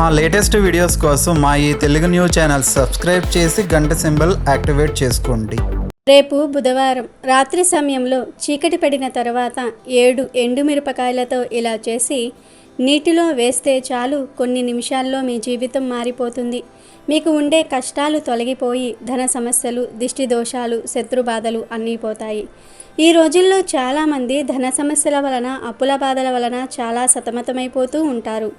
మా latest videos కోసం మా ఈ తెలుగు న్యూస్ ఛానల్ సబ్స్క్రైబ్ చేసి గంట సింబల్ యాక్టివేట్ చేసుకోండి. రేపు బుధవారం రాత్రి సమయంలో చీకటి పడిన తర్వాత ఏడు ఎండుమిరపకాయలతో ఇలా చేసి నీటిలో వేస్తే చాలు కొన్ని నిమిషాల్లో మీ జీవితం మారిపోతుంది. మీకు ఉండే కష్టాలు తొలగిపోయి ధన సమస్యలు దిష్టి దోషాలు శత్రుబాధలు అన్నీ పోతాయి. ఈ రోజుల్లో చాలామంది ధన సమస్యల వలన అప్పుల బాధల వలన చాలా సతమతమైపోతూ ఉంటారు.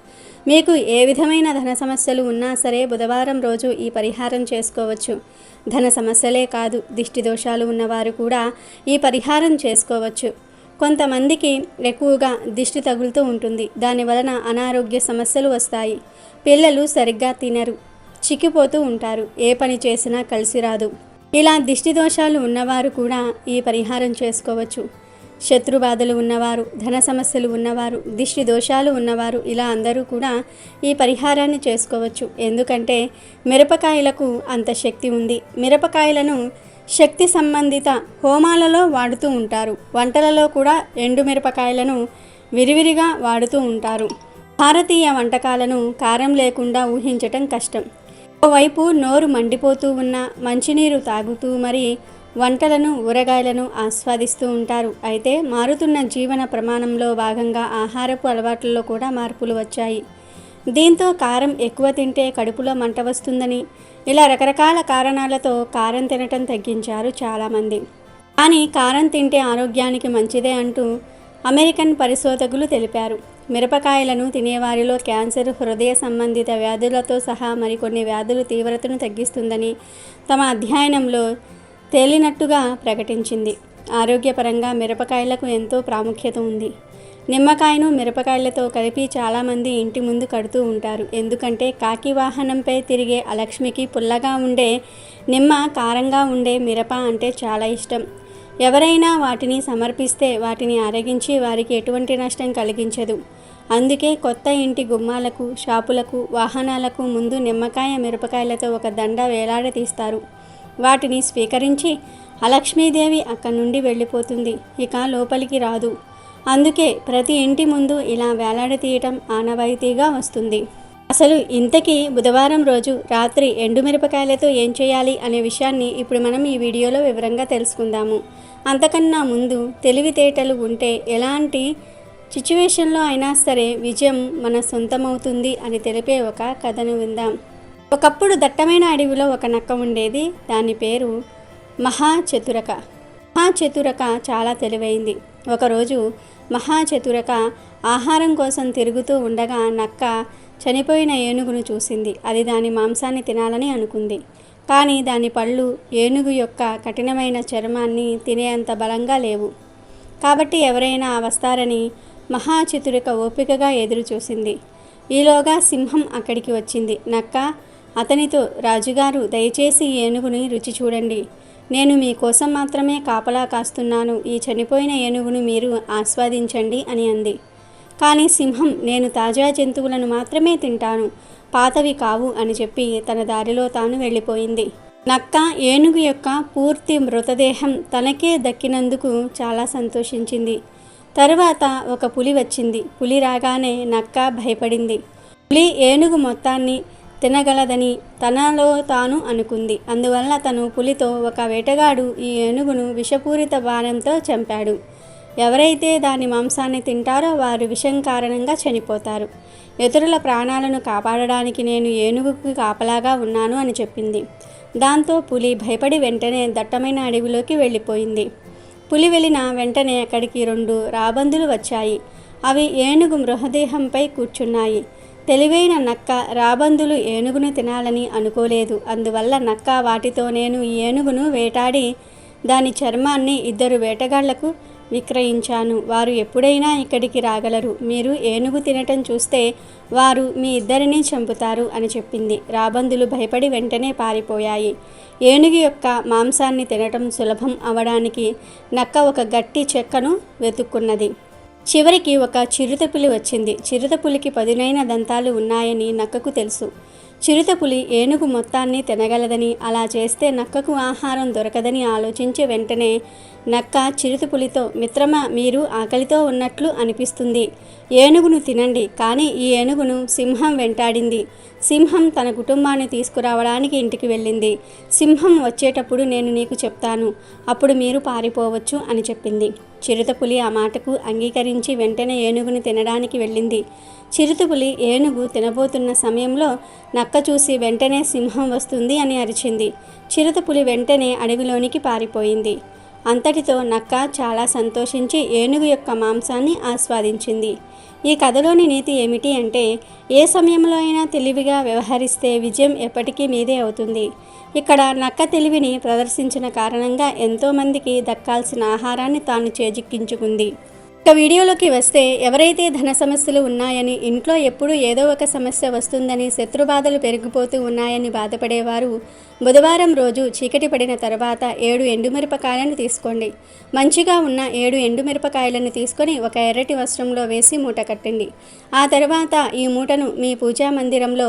మీకు ఏ విధమైన ధన సమస్యలు ఉన్నా సరే బుధవారం రోజు ఈ పరిహారం చేసుకోవచ్చు. ధన సమస్యలే కాదు దిష్టి దోషాలు ఉన్నవారు కూడా ఈ పరిహారం చేసుకోవచ్చు. కొంతమందికి ఎక్కువగా దిష్టి తగులుతూ ఉంటుంది. దాని వలన అనారోగ్య సమస్యలు వస్తాయి. పిల్లలు సరిగ్గా తినరు చిక్కిపోతూ ఉంటారు. ఏ పని చేసినా కలిసి రాదు. ఇలా దిష్టి దోషాలు ఉన్నవారు కూడా ఈ పరిహారం చేసుకోవచ్చు. శత్రుబాధలు ఉన్నవారు ధన సమస్యలు ఉన్నవారు దిష్టి దోషాలు ఉన్నవారు ఇలా అందరూ కూడా ఈ పరిహారాన్ని చేసుకోవచ్చు. ఎందుకంటే మిరపకాయలకు అంత శక్తి ఉంది. మిరపకాయలను శక్తి సంబంధిత హోమాలలో వాడుతూ ఉంటారు. వంటలలో కూడా ఎండు మిరపకాయలను విరివిరిగా వాడుతూ ఉంటారు. భారతీయ వంటకాలను కారం లేకుండా ఊహించటం కష్టం. ఓవైపు నోరు మండిపోతూ ఉన్న మంచినీరు తాగుతూ మరి వంటలను ఊరగాయలను ఆస్వాదిస్తూ ఉంటారు. అయితే మారుతున్న జీవన ప్రమాణంలో భాగంగా ఆహారపు అలవాట్లలో కూడా మార్పులు వచ్చాయి. దీంతో కారం ఎక్కువ తింటే కడుపులో మంట వస్తుందని ఇలా రకరకాల కారణాలతో కారం తినటం తగ్గించారు చాలామంది. కానీ కారం తింటే ఆరోగ్యానికి మంచిదే అంటూ అమెరికన్ పరిశోధకులు తెలిపారు. మిరపకాయలను తినేవారిలో క్యాన్సర్ హృదయ సంబంధిత వ్యాధులతో సహా మరికొన్ని వ్యాధుల తీవ్రతను తగ్గిస్తుందని తమ అధ్యయనంలో తేలినట్టుగా ప్రకటించింది. ఆరోగ్యపరంగా మిరపకాయలకు ఎంతో ప్రాముఖ్యత ఉంది. నిమ్మకాయను మిరపకాయలతో కలిపి చాలామంది ఇంటి ముందు కడుతూ ఉంటారు. ఎందుకంటే కాకి వాహనంపై తిరిగే అలక్ష్మికి పుల్లగా ఉండే నిమ్మ కారంగా ఉండే మిరప అంటే చాలా ఇష్టం. ఎవరైనా వాటిని సమర్పిస్తే వాటిని అరగించి వారికి ఎటువంటి నష్టం కలిగించదు. అందుకే కొత్త ఇంటి గుమ్మాలకు షాపులకు వాహనాలకు ముందు నిమ్మకాయ మిరపకాయలతో ఒక దండ వేలాడతీస్తారు. వాటిని స్వీకరించి అలక్ష్మీదేవి అక్కడి నుండి వెళ్ళిపోతుంది. ఇక లోపలికి రాదు. అందుకే ప్రతి ఇంటి ముందు ఇలా వేలాడతీయటం ఆనవాయితీగా వస్తుంది. అసలు ఇంతకీ బుధవారం రోజు రాత్రి ఎండుమిరపకాయలతో ఏం చేయాలి అనే విషయాన్ని ఇప్పుడు మనం ఈ వీడియోలో వివరంగా తెలుసుకుందాము. అంతకన్నా ముందు తెలివితేటలు ఉంటే ఎలాంటి సిచ్యువేషన్లో అయినా సరే విజయం మన సొంతమవుతుంది అని తెలిపే ఒక కథను విందాం. ఒకప్పుడు దట్టమైన అడవిలో ఒక నక్క ఉండేది. దాని పేరు మహాచతురక. మహాచతురక చాలా తెలివైంది. ఒకరోజు మహాచతురక ఆహారం కోసం తిరుగుతూ ఉండగా నక్క చనిపోయిన ఏనుగును చూసింది. అది దాని మాంసాన్ని తినాలని అనుకుంది. కానీ దాని పళ్ళు ఏనుగు యొక్క కఠినమైన చర్మాన్ని తినేంత బలంగా లేవు. కాబట్టి ఎవరైనా వస్తారని మహాచతురిక ఓపికగా ఎదురు చూసింది ఈలోగా సింహం అక్కడికి వచ్చింది. నక్క అతనితో రాజుగారు దయచేసి ఏనుగుని రుచి చూడండి. నేను మీకోసం మాత్రమే కాపలా కాస్తున్నాను. ఈ చనిపోయిన ఏనుగును మీరు ఆస్వాదించండి అని అంది. కానీ సింహం నేను తాజా జంతువులను మాత్రమే తింటాను. పాతవి కావు అని చెప్పి తన దారిలో తాను వెళ్ళిపోయింది. నక్క ఏనుగు యొక్క పూర్తి మృతదేహం తనకే దక్కినందుకు చాలా సంతోషించింది. తరువాత ఒక పులి వచ్చింది. పులి రాగానే నక్క భయపడింది. పులి ఏనుగు మొత్తాన్ని తినగలదని తనలో తాను అనుకుంది. అందువల్ల తను పులితో ఒక వేటగాడు ఈ ఏనుగును విషపూరిత బాణంతో చంపాడు. ఎవరైతే దాని మాంసాన్ని తింటారో వారు విషం కారణంగా చనిపోతారు. ఇతరుల ప్రాణాలను కాపాడడానికి నేను ఏనుగుకి కాపలాగా ఉన్నాను అని చెప్పింది. దాంతో పులి భయపడి వెంటనే దట్టమైన అడవిలోకి వెళ్ళిపోయింది. పులి వెళ్ళిన వెంటనే అక్కడికి రెండు రాబందులు వచ్చాయి. అవి ఏనుగు మృతదేహంపై కూర్చున్నాయి. తెలివైన నక్క రాబందులు ఏనుగును తినాలని అనుకోలేదు. అందువల్ల నక్క వాటితో నేను ఈ ఏనుగును వేటాడి దాని చర్మాన్ని ఇద్దరు వేటగాళ్ళకు విక్రయించాను. వారు ఎప్పుడైనా ఇక్కడికి రాగలరు. మీరు ఏనుగు తినటం చూస్తే వారు మీ ఇద్దరిని చంపుతారు అని చెప్పింది. రాబందులు భయపడి వెంటనే పారిపోయాయి. ఏనుగు యొక్క మాంసాన్ని తినటం సులభం అవడానికి నక్క ఒక గట్టి చెక్కను వెతుక్కున్నది. చివరికి ఒక చిరుతపులి వచ్చింది. చిరుతపులికి పదునైన దంతాలు ఉన్నాయని నక్కకు తెలుసు. చిరుతపులి ఏనుగు మొత్తాన్ని తినగలదని అలా చేస్తే నక్కకు ఆహారం దొరకదని ఆలోచించి వెంటనే నక్క చిరుతపులితో మిత్రమా మీరు ఆకలితో ఉన్నట్లు అనిపిస్తుంది. ఏనుగును తినండి. కానీ ఈ ఏనుగును సింహం వెంటాడింది. సింహం తన కుటుంబాన్ని తీసుకురావడానికి ఇంటికి వెళ్ళింది. సింహం వచ్చేటప్పుడు నేను నీకు చెప్తాను. అప్పుడు మీరు పారిపోవచ్చు అని చెప్పింది. చిరుతపులి ఆ మాటకు అంగీకరించి వెంటనే ఏనుగుని తినడానికి వెళ్ళింది. చిరుతపులి ఏనుగు తినబోతున్న సమయంలో నక్క చూసి వెంటనే సింహం వస్తుంది అని అరిచింది. చిరుతపులి వెంటనే అడవిలోనికి పారిపోయింది. అంతటితో నక్క చాలా సంతోషించి ఏనుగు యొక్క మాంసాన్ని ఆస్వాదించింది. ఈ కథలోని నీతి ఏమిటి అంటే ఏ సమయంలో అయినా తెలివిగా వ్యవహరిస్తే విజయం ఎప్పటికీ మీదే అవుతుంది. ఇక్కడ నక్క తెలివిని ప్రదర్శించిన కారణంగా ఎంతోమందికి దక్కాల్సిన ఆహారాన్ని తాను చేజిక్కించుకుంది. ఇక వీడియోలోకి వస్తే ఎవరైతే ధన సమస్యలు ఉన్నాయని ఇంట్లో ఎప్పుడూ ఏదో ఒక సమస్య వస్తుందని శత్రుబాధలు పెరిగిపోతూ ఉన్నాయని బాధపడేవారు బుధవారం రోజు చీకటి పడిన తర్వాత ఏడు ఎండుమిరపకాయలను తీసుకోండి. మంచిగా ఉన్న ఏడు ఎండుమిరపకాయలను తీసుకొని ఒక ఎర్రటి వస్త్రంలో వేసి మూట కట్టండి. ఆ తర్వాత ఈ మూటను మీ పూజా మందిరంలో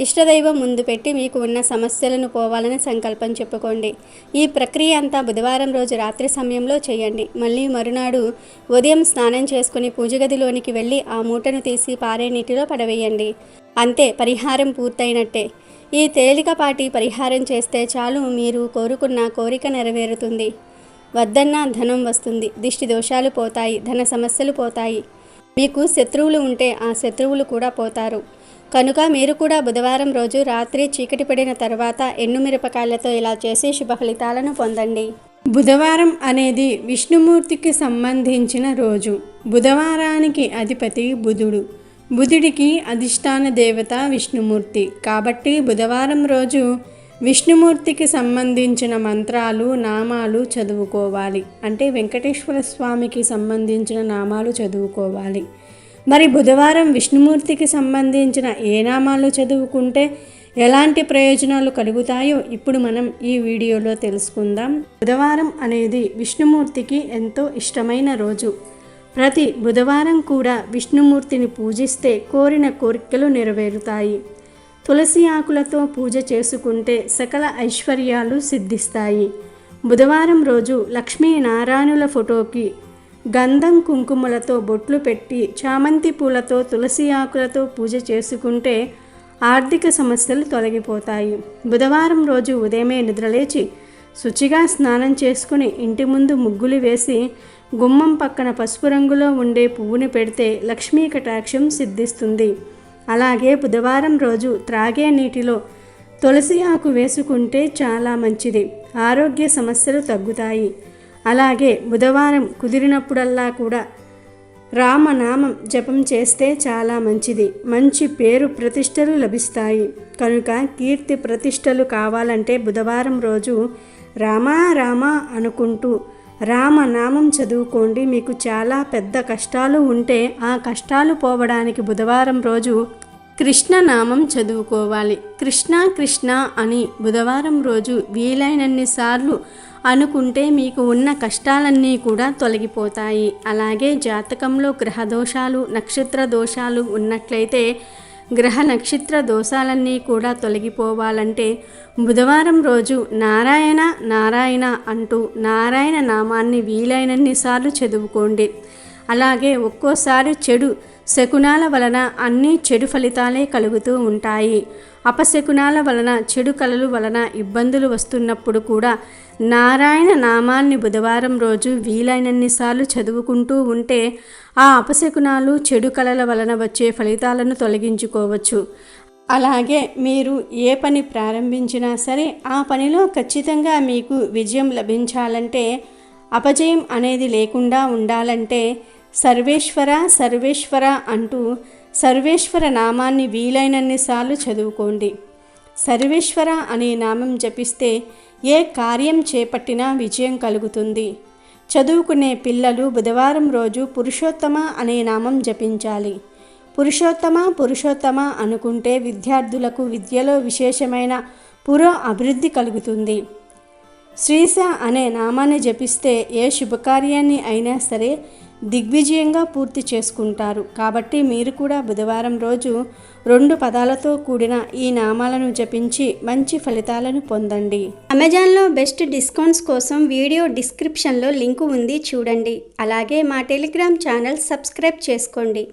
ఇష్టదైవం ముందు పెట్టి మీకు ఉన్న సమస్యలను పోవాలని సంకల్పం చెప్పుకోండి. ఈ ప్రక్రియ అంతా బుధవారం రోజు రాత్రి సమయంలో చేయండి. మళ్ళీ మరునాడు ఉదయం స్నానం చేసుకుని పూజగదిలోనికి వెళ్ళి ఆ మూటను తీసి పారే నీటిలో పడవేయండి. అంతే పరిహారం పూర్తయినట్టే. ఈ తేలికపాటి పరిహారం చేస్తే చాలు మీరు కోరుకున్న కోరిక నెరవేరుతుంది. వద్దన్నా ధనం వస్తుంది. దిష్టి దోషాలు పోతాయి ధన సమస్యలు పోతాయి. మీకు శత్రువులు ఉంటే ఆ శత్రువులు కూడా పోతారు. కనుక మీరు కూడా బుధవారం రోజు రాత్రి చీకటి పడిన తర్వాత ఎండుమిరపకాయలతో ఇలా చేసి శుభ ఫలితాలను పొందండి. బుధవారం అనేది విష్ణుమూర్తికి సంబంధించిన రోజు. బుధవారానికి అధిపతి బుధుడు. బుధుడికి అధిష్టాన దేవత విష్ణుమూర్తి. కాబట్టి బుధవారం రోజు విష్ణుమూర్తికి సంబంధించిన మంత్రాలు నామాలు చదువుకోవాలి. అంటే వెంకటేశ్వర స్వామికి సంబంధించిన నామాలు చదువుకోవాలి. మరి బుధవారం విష్ణుమూర్తికి సంబంధించిన ఏ నామాలు చదువుకుంటే ఎలాంటి ప్రయోజనాలు కలుగుతాయో ఇప్పుడు మనం ఈ వీడియోలో తెలుసుకుందాం. బుధవారం అనేది విష్ణుమూర్తికి ఎంతో ఇష్టమైన రోజు. ప్రతి బుధవారం కూడా విష్ణుమూర్తిని పూజిస్తే కోరిన కోరికలు నెరవేరుతాయి. తులసి ఆకులతో పూజ చేసుకుంటే సకల ఐశ్వర్యాలు సిద్ధిస్తాయి. బుధవారం రోజు లక్ష్మీనారాయణుల ఫోటోకి గంధం కుంకుమలతో బొట్లు పెట్టి చామంతి పూలతో తులసి ఆకులతో పూజ చేసుకుంటే ఆర్థిక సమస్యలు తొలగిపోతాయి. బుధవారం రోజు ఉదయమే నిద్రలేచి శుచిగా స్నానం చేసుకుని ఇంటి ముందు ముగ్గులు వేసి గుమ్మం పక్కన పసుపు రంగులో ఉండే పువ్వుని పెడితే లక్ష్మీ కటాక్షం సిద్ధిస్తుంది. అలాగే బుధవారం రోజు త్రాగే నీటిలో తులసి ఆకు వేసుకుంటే చాలా మంచిది. ఆరోగ్య సమస్యలు తగ్గుతాయి. అలాగే బుధవారం కుదిరినప్పుడల్లా కూడా రామనామం జపం చేస్తే చాలా మంచిది. మంచి పేరు ప్రతిష్టలు లభిస్తాయి. కనుక కీర్తి ప్రతిష్టలు కావాలంటే బుధవారం రోజు రామా రామా అనుకుంటూ రామనామం చదువుకోండి. మీకు చాలా పెద్ద కష్టాలు ఉంటే ఆ కష్టాలు పోవడానికి బుధవారం రోజు కృష్ణనామం చదువుకోవాలి. కృష్ణ కృష్ణ అని బుధవారం రోజు వీలైనన్ని సార్లు అనుకుంటే మీకు ఉన్న కష్టాలన్నీ కూడా తొలగిపోతాయి. అలాగే జాతకంలో గ్రహ దోషాలు నక్షత్ర దోషాలు ఉన్నట్లయితే గ్రహ నక్షత్ర దోషాలన్నీ కూడా తొలగిపోవాలంటే బుధవారం రోజు నారాయణ నారాయణ అంటూ నారాయణ నామాన్ని వీలైనన్ని సార్లు చదువుకోండి. అలాగే ఒక్కోసారి చెడు శకునాల వలన అన్ని చెడు ఫలితాలే కలుగుతూ ఉంటాయి. అపశకునాల వలన చెడు కలలు వలన ఇబ్బందులు వస్తున్నప్పుడు కూడా నారాయణ నామాన్ని బుధవారం రోజు వీలైనన్నిసార్లు చదువుకుంటూ ఉంటే ఆ అపశకునాలు చెడు కలల వలన వచ్చే ఫలితాలను తొలగించుకోవచ్చు. అలాగే మీరు ఏ పని ప్రారంభించినా సరే ఆ పనిలో ఖచ్చితంగా మీకు విజయం లభించాలంటే అపజయం అనేది లేకుండా ఉండాలంటే సర్వేశ్వర సర్వేశ్వర అంటూ సర్వేశ్వర నామాన్ని వీలైనన్నిసార్లు చదువుకోండి. సర్వేశ్వర అనే నామం జపిస్తే ఏ కార్యం చేపట్టినా విజయం కలుగుతుంది. చదువుకునే పిల్లలు బుధవారం రోజు పురుషోత్తమ అనే నామం జపించాలి. పురుషోత్తమ పురుషోత్తమ అనుకుంటే విద్యార్థులకు విద్యలో విశేషమైన పురో అభివృద్ధి కలుగుతుంది. శ్రీశ అనే నామాన్ని జపిస్తే ఏ శుభకార్యాన్ని అయినా సరే దిగ్విజయంగా పూర్తి చేసుకుంటారు. కాబట్టి మీరు కూడా బుధవారం రోజు రెండు పదాలతో కూడిన ఈ నామాలను జపించి మంచి ఫలితాలను పొందండి. అమెజాన్లో బెస్ట్ డిస్కౌంట్స్ కోసం వీడియో డిస్క్రిప్షన్లో లింకు ఉంది చూడండి. అలాగే మా టెలిగ్రామ్ ఛానల్ సబ్స్క్రైబ్ చేసుకోండి.